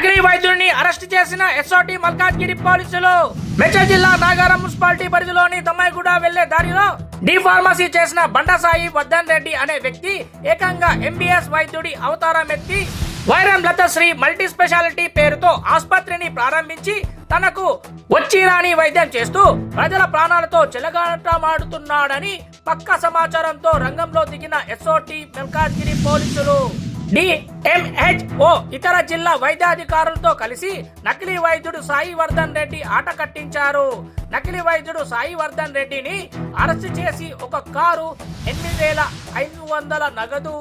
అగ్ని వైద్యుడిని అరెస్ట్ చేసిన ఎస్ఓటి మల్కాజ్గిరి పోలీసులు మేడ్చల్ జిల్లా నాగారం మున్సిపాలిటీ పరిధిలోని దమ్మాయిగూడ వెళ్ళే దారిలో డి ఫార్మసీ చేసిన బండసాయి వర్ధన్ రెడ్డి అనే వ్యక్తి ఏకంగా ఎంబీఎస్ వైద్యుడి అవతారం ఎత్తి వైరం లతశ్రీ మల్టీ స్పెషాలిటీ పేరుతో ఆసుపత్రిని ప్రారంభించి తనకు వచ్చి రాని వైద్యం చేస్తూ ప్రజల ప్రాణాలతో చెలగాటమాడుతున్నాడని పక్క సమాచారంతో రంగంలో దిగిన ఎస్ఓటి మల్కాజ్గిరి పోలీసులు. డిఎంహెచ్ఓ ఇతర జిల్లా వైద్యాధికారులతో కలిసి నకిలీ వైద్యుడు సాయి వర్ధన్ రెడ్డి ఆట కట్టించారు. నకిలీ వైద్యుడు సాయి వర్ధన్ రెడ్డిని అరెస్ట్ చేసి ఒక కారు ఎనిమిది వేల ఐదు వందల నగదు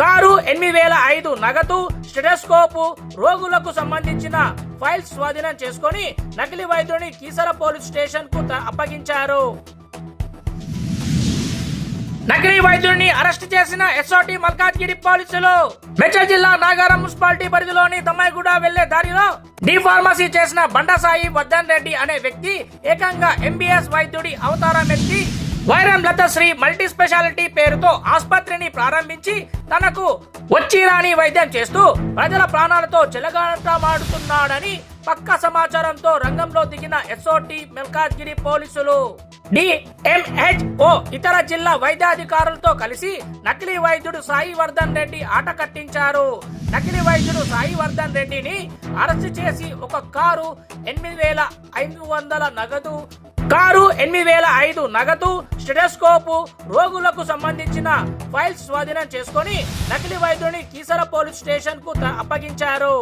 కారు ఎనిమిది వేల ఐదు నగదు స్టెటోస్కోపు రోగులకు సంబంధించిన ఫైల్స్ స్వాధీనం చేసుకొని నకిలీ వైద్యుడిని కీసర పోలీస్ స్టేషన్కు అప్పగించారు. నకిలీ వైద్యుడిని అరెస్ట్ చేసిన ఎస్ఓటి మల్కాజ్గిరి పోలీసులు మేడ్చల్ జిల్లా నాగారం మున్సిపాలిటీ పరిధిలోని దమ్మాయిగూడ వెళ్ళే దారిలో డి ఫార్మసీ చేసిన బండసాయి వర్ధన్ రెడ్డి అనే వ్యక్తి ఏకంగా ఎంబీఎస్ వైద్యుడి అవతారం ఎత్తి వైరం లతశ్రీ మల్టీ స్పెషాలిటీ పేరుతో ఆసుపత్రిని ప్రారంభించి తనకు వచ్చి రాని వైద్యం చేస్తూ ప్రజల ప్రాణాలతో చెలగాటమాడుతున్నాడని పక్క సమాచారంతో రంగంలో దిగిన ఎస్ఓటి మెల్కాజ్గిరి పోలీసులు. డిఎంహెచ్ఓ ఇతర జిల్లా వైద్యాధికారులతో కలిసి నకిలీ వైద్యుడు సాయి వర్ధన్ రెడ్డి ఆట కట్టించారు. నకిలీ వైద్యుడు సాయి వర్ధన్ రెడ్డిని అరెస్ట్ చేసి ఒక కారు ఎనిమిది వేల ఐదు వందల నగదు కారు ఎనిమిది వేల ఐదు నగదు స్టెటోస్కోపు రోగులకు సంబంధించిన ఫైల్స్ స్వాధీనం చేసుకొని నకిలీ వైద్యుడిని కీసర పోలీస్ స్టేషన్కు అప్పగించారు.